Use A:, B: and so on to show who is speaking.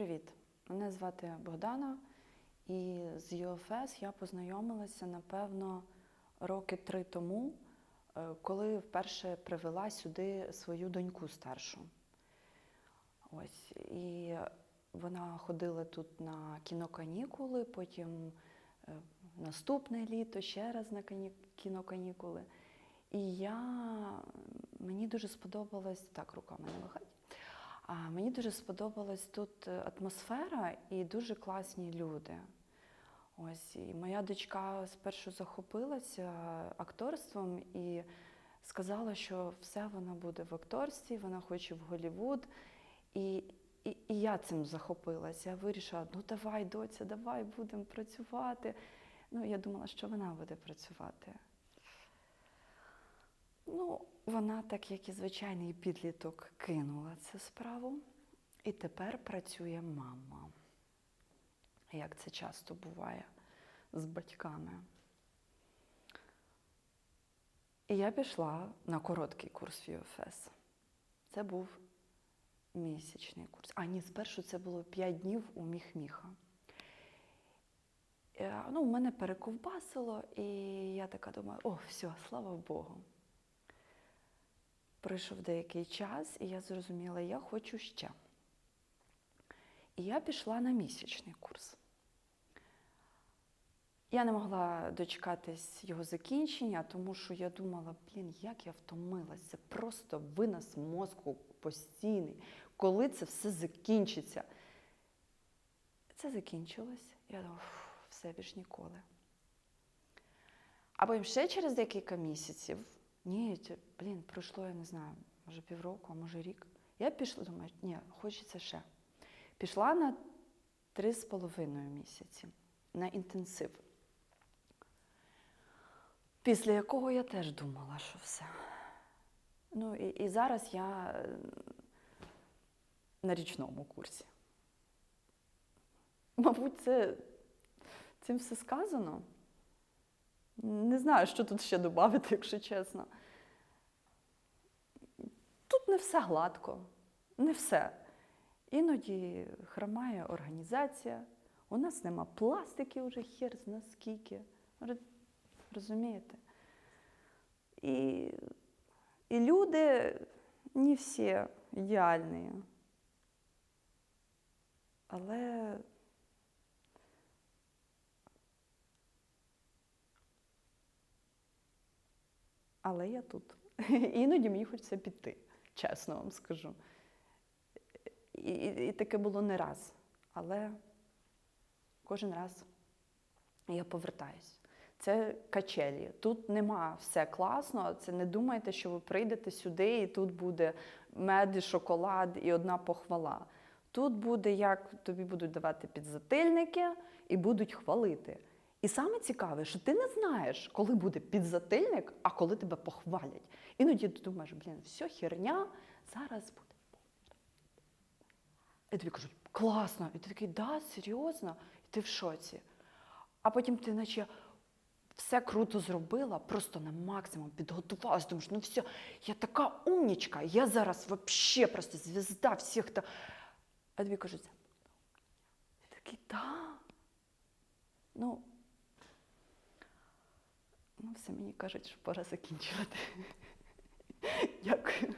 A: привіт! Мене звати Богдана, і з ЮФС я познайомилася, напевно, роки три тому, е, коли вперше привела сюди свою доньку старшу. Ось. І вона ходила тут на кіноканікули, потім е, наступне літо ще раз на кіноканікули. І я, мені дуже сподобалось, так, руками не махать. А мені дуже сподобалась тут е, атмосфера і дуже класні люди. Ось і моя дочка спершу захопилася акторством і сказала, що все вона буде в акторстві, вона хоче в Голлівуд. І, і, і я цим захопилася. Я вирішила, ну давай, доця, давай будемо працювати. Ну, я думала, що вона буде працювати. Ну, вона, так як і звичайний підліток, кинула цю справу, і тепер працює мама. Як це часто буває з батьками. І я пішла на короткий курс в ЮФС. Це був місячний курс. А ні, спершу це було 5 днів у міхміха. Е, Ну, мене перековбасило, і я така думаю, о, все, слава Богу. Пройшов деякий час, і я зрозуміла, я хочу ще. І я пішла на місячний курс. Я не могла дочекатись його закінчення, тому що я думала, блін, як я втомилася, це просто винос мозку постійний, коли це все закінчиться. Це закінчилось. Я думала, «Фу, все більш ніколи. А потім ще через декілька місяців, ні, блін, пройшло, я не знаю, може півроку, а може рік. Я пішла, думаю, ні, хочеться ще. Пішла на три з половиною місяці на інтенсив. Після якого я теж думала, що все. Ну і, і зараз я на річному курсі. Мабуть, це цим все сказано. Не знаю, що тут ще додати, якщо чесно. Тут не все гладко, не все. Іноді хромає організація, у нас нема пластики вже хер зна скільки. Розумієте? І, і люди не всі ідеальні. Але Але я тут. Іноді мені хочеться піти, чесно вам скажу. І, і, і таке було не раз. Але кожен раз я повертаюсь. Це качелі. Тут нема все класно. Це не думайте, що ви прийдете сюди, і тут буде мед, і шоколад і одна похвала. Тут буде, як тобі будуть давати підзатильники і будуть хвалити. І саме цікаве, що ти не знаєш, коли буде підзатильник, а коли тебе похвалять. Іноді ти думаєш, блін, все херня, зараз буде. І тобі кажуть, класно. І ти такий, да, серйозно? І ти в шоці. А потім ти наче все круто зробила, просто на максимум підготувалась. Думаєш, ну все, я така умнічка, я зараз вообще просто звізда всіх. Та... А тобі кажуть, ти такий, да. Ну, ну, все мені кажуть, що пора закінчувати. Дякую.